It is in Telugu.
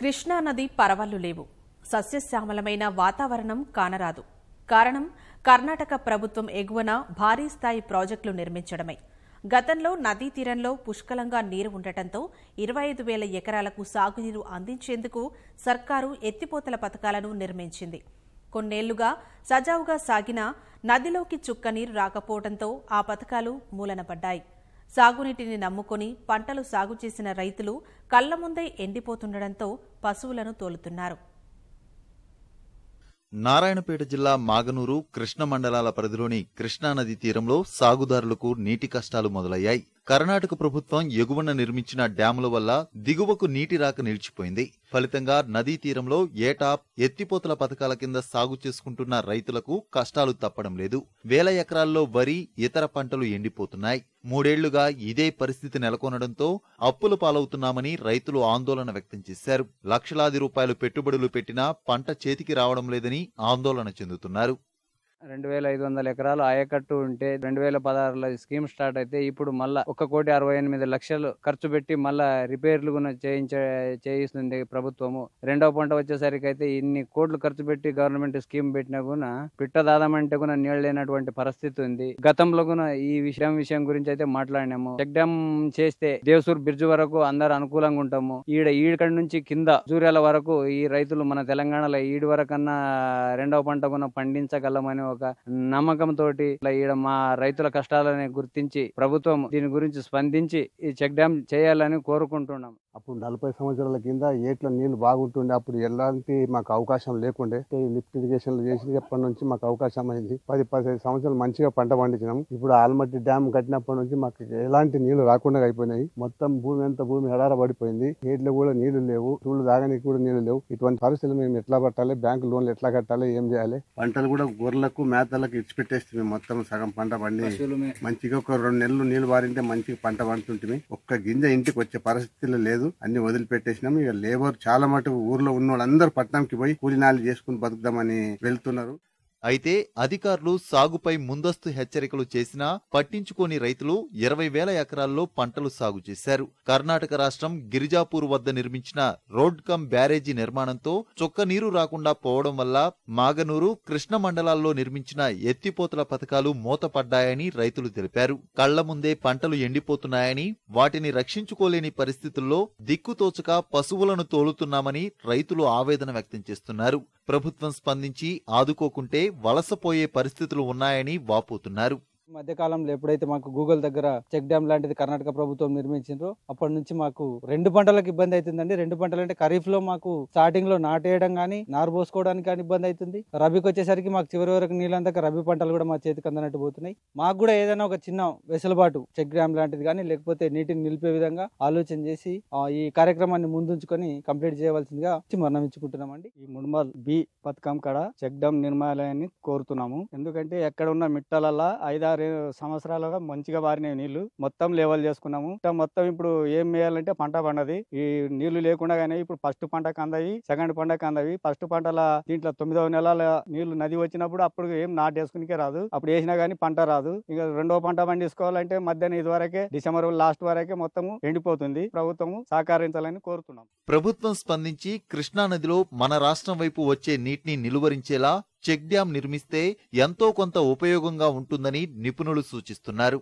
కృష్ణా నది పరవళ్ళు లేవు. సస్యశ్యామలమైన వాతావరణం కానరాదు. కారణం కర్ణాటక ప్రభుత్వం ఎగువన భారీ స్థాయి ప్రాజెక్టులు నిర్మించడమే. గతంలో నదీ తీరంలో పుష్కలంగా నీరు ఉండటంతో ఇరవై ఐదు వేల ఎకరాలకు సాగునీరు అందించేందుకు సర్కారు ఎత్తిపోతల పథకాలను నిర్మించింది. కొన్నేళ్ళుగా సజావుగా సాగిన నదిలోకి చుక్క నీరు రాకపోవడంతో ఆ పథకాలు మూలనపడ్డాయి. సాగునీటిని నమ్ముకొని పంటలు సాగు చేసిన రైతులు కళ్ళ ముందే ఎండిపోతుండటంతో పశువులను తోలుతున్నారు. నారాయణపేట జిల్లా మాగనూరు కృష్ణ మండలాల పరిధిలోని కృష్ణానది తీరంలో సాగుదారులకు నీటి కష్టాలు మొదలయ్యాయి. కర్ణాటక ప్రభుత్వం ఎగువన నిర్మించిన డ్యాముల వల్ల దిగువకు నీటి రాక నిలిచిపోయింది. ఫలితంగా నదీ తీరంలో ఏటా ఎత్తిపోతల పథకాల కింద సాగు చేసుకుంటున్న రైతులకు కష్టాలు తప్పడం లేదు. వేల ఎకరాల్లో వరి ఇతర పంటలు ఎండిపోతున్నాయి. మూడేళ్ళుగా ఇదే పరిస్థితి నెలకొనడంతో అప్పుల పాలవుతున్నామని రైతులు ఆందోళన వ్యక్తం చేశారు. లక్షలాది రూపాయలు పెట్టుబడులు పెట్టినా పంట చేతికి రావడం లేదని ఆందోళన చెందుతున్నారు. రెండు వేల ఐదు వందల ఎకరాలు ఆయకట్టు ఉంటే రెండు వేల పదహారులో స్కీమ్ స్టార్ట్ అయితే ఇప్పుడు మళ్ళా ఒక కోటి అరవై ఎనిమిది లక్షలు ఖర్చు పెట్టి మళ్ళా రిపేర్లు కూడా చేయించే చేయిస్తుంది ప్రభుత్వము. రెండవ పంట వచ్చేసరికి అయితే ఇన్ని కోట్లు ఖర్చు పెట్టి గవర్నమెంట్ స్కీమ్ పెట్టినా కూడా పిట్ట దాదామంటే కూడా నీళ్ళు లేనటువంటి పరిస్థితి ఉంది. గతంలో కూడా ఈ విషయం విషయం గురించి అయితే మాట్లాడినాము. చెక్ డ్యామ్ చేస్తే దేవసూర్ బ్రిడ్జ్ వరకు అందరు అనుకూలంగా ఉంటాము. ఈడ ఈడకడి నుంచి కింద సూర్యాల వరకు ఈ రైతులు మన తెలంగాణలో ఈడు వరకన్నా రెండవ పంట కూడా పండించగలమని ఒక నమ్మకం తోటి ఇట్లా ఈడ మా రైతుల కష్టాలని గుర్తించి ప్రభుత్వం దీని గురించి స్పందించి ఈ చెక్ డ్యామ్ చేయాలని కోరుకుంటున్నాం. అప్పుడు నలభై సంవత్సరాల కింద ఏట్లో నీళ్ళు బాగుంటుండే అప్పుడు ఎలాంటి మాకు అవకాశం లేకుండే ఈ లిఫ్ట్ ఇరిగేషన్ చేసినప్పటి నుంచి మాకు అవకాశం అయింది. పది పదిహేను సంవత్సరాలు మంచిగా పంట పండించినాం. ఇప్పుడు ఆల్మట్టి డ్యామ్ కట్టినప్పటి నుంచి మాకు ఎలాంటి నీళ్ళు రాకుండా అయిపోయినాయి. మొత్తం భూమి అంతా భూమి ఎడార పడిపోయింది. ఏట్లో కూడా నీళ్ళు లేవు చూళ్ళు తాగడానికి కూడా నీళ్ళు లేవు. ఇటువంటి పరిస్థితులు మేము ఎట్లా పట్టాలి బ్యాంకు లోన్లు ఎట్లా కట్టాలి ఏం చేయాలి? పంటలు కూడా గొర్రెలకు మేతలకు ఇచ్చిపెట్టేస్తుంది మొత్తం సగం పంట పండి. మంచిగా ఒక రెండు నెలలు నీళ్ళు బారింటే మంచిగా పంట పండుతుంటుంది. ఒక్క గింజ ఇంటికి వచ్చే పరిస్థితులు లేదు. అన్ని వదిలిపెట్టేసినాం. ఇక లేబర్ చాలా మటుకు ఊర్లో ఉన్న వాళ్ళందరూ పట్టణంకి పోయి కూలినాలు చేసుకుని బతుకుదామని వెళ్తున్నారు. అయితే అధికారులు సాగుపై ముందస్తు హెచ్చరికలు చేసినా పట్టించుకోని రైతులు ఇరవై వేల ఎకరాల్లో పంటలు సాగు చేశారు. కర్ణాటక రాష్ట్రం గిరిజాపూర్ వద్ద నిర్మించిన రోడ్ కమ్ బ్యారేజీ నిర్మాణంతో చొక్క నీరు రాకుండా పోవడం వల్ల మాగనూరు కృష్ణ మండలాల్లో నిర్మించిన ఎత్తిపోతల పథకాలు మూతపడ్డాయని రైతులు తెలిపారు. కళ్ళ ముందే పంటలు ఎండిపోతున్నాయని వాటిని రక్షించుకోలేని పరిస్థితుల్లో దిక్కుతోచక పశువులను తోలుతున్నామని రైతులు ఆవేదన వ్యక్తం చేస్తున్నారు. ప్రభుత్వం స్పందించి ఆదుకోకుంటే వలసపోయే పరిస్థితులు ఉన్నాయని వాపోతున్నారు. మధ్యకాలంలో ఎప్పుడైతే మాకు గూగుల్ దగ్గర చెక్ డ్యామ్ లాంటిది కర్ణాటక ప్రభుత్వం నిర్మించిండ్రో అప్పటి నుంచి మాకు రెండు పంటలకు ఇబ్బంది అవుతుందండి రెండు పంటలు అంటే ఖరీఫ్లో మాకు స్టార్టింగ్లో నాటేయడం కానీ నారు పోసుకోవడానికి కానీ ఇబ్బంది అవుతుంది రబీకి వచ్చేసరికి మాకు చివరి వరకు నీళ్ళందాక రబీ పంటలు కూడా మా చేతికి అందనట్టు పోతున్నాయి. మాకు కూడా ఏదైనా ఒక చిన్న వెసులుబాటు చెక్ డ్యామ్ లాంటిది కానీ లేకపోతే నీటిని నిలిపే విధంగా ఆలోచన చేసి ఆ, ఈ కార్యక్రమాన్ని ముందుంచుకొని కంప్లీట్ చేయవలసిందిగా మరణించుకుంటున్నామండి ఈ ముడుమల్ బి పథకం కాడ చెక్ డ్యామ్ నిర్మాణాన్ని కోరుతున్నాము. ఎందుకంటే ఎక్కడ ఉన్న మిట్టలల్లా ఐదారు సంవత్సరాలుగా మంచిగా వారినాయి నీళ్ళు మొత్తం లెవెల్ చేసుకున్నాము. మొత్తం ఇప్పుడు ఏం వేయాలంటే పంట పండది. ఈ నీళ్ళు లేకుండా కానీ ఇప్పుడు ఫస్ట్ పంటకు అందాయి సెకండ్ పంటకు అందవి ఫస్ట్ పంటల దీంట్లో తొమ్మిదవ నెలల నీళ్ళు నది వచ్చినప్పుడు అప్పుడు ఏం నాటేసుకునికే రాదు. అప్పుడు వేసినా గానీ పంట రాదు. ఇక రెండో పంట పండించుకోవాలంటే మధ్యాహ్నం ఇది వరకే డిసెంబర్ లాస్ట్ వరకే మొత్తము ఎండిపోతుంది. ప్రభుత్వము సహకరించాలని కోరుతున్నాం. ప్రభుత్వం స్పందించి కృష్ణానదిలో మన రాష్ట్రం వైపు వచ్చే నీటిని నిలువరించేలా చెక్ డ్యాం నిర్మిస్తే ఎంతో కొంత ఉపయోగంగా ఉంటుందని నిపుణులు సూచిస్తున్నారు.